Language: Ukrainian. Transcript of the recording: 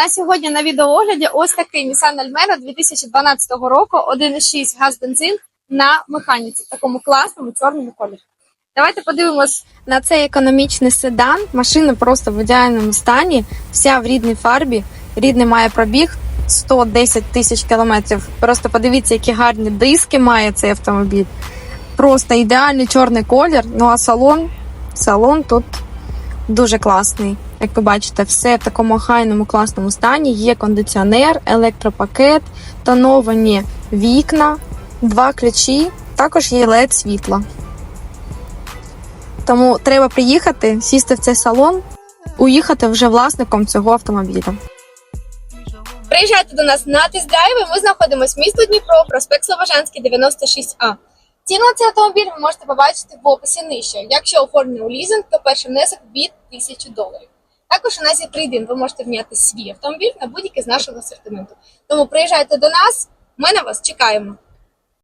На сьогодні на відеоогляді ось такий Nissan Almera 2012 року, 1.6 газ-бензин на механіці, такому класному чорному кольорі. Давайте подивимось на цей економічний седан. Машина просто в ідеальному стані, вся в рідній фарбі. Рідний має пробіг 110 тисяч кілометрів. Просто подивіться, які гарні диски має цей автомобіль. Просто ідеальний чорний колір. Ну а салон, салон тут дуже класний. Як ви бачите, все в такому хайному класному стані. Є кондиціонер, електропакет, тоновані вікна, два ключі, також є led світло. Тому треба приїхати, сісти в цей салон, уїхати вже власником цього автомобіля. Приїжджайте до нас на тест-драйви. Ми знаходимося в місто Дніпро, проспект Слобожанський, 96А. Ціну на цей автомобіль ви можете побачити в описі нижче. Якщо оформлений у лізинг, то перший внесок від 1000 доларів. Також у нас є трейдинг, ви можете вняти свій автомобіль на будь-який з нашого асортименту. Тому приїжджайте до нас, ми на вас чекаємо.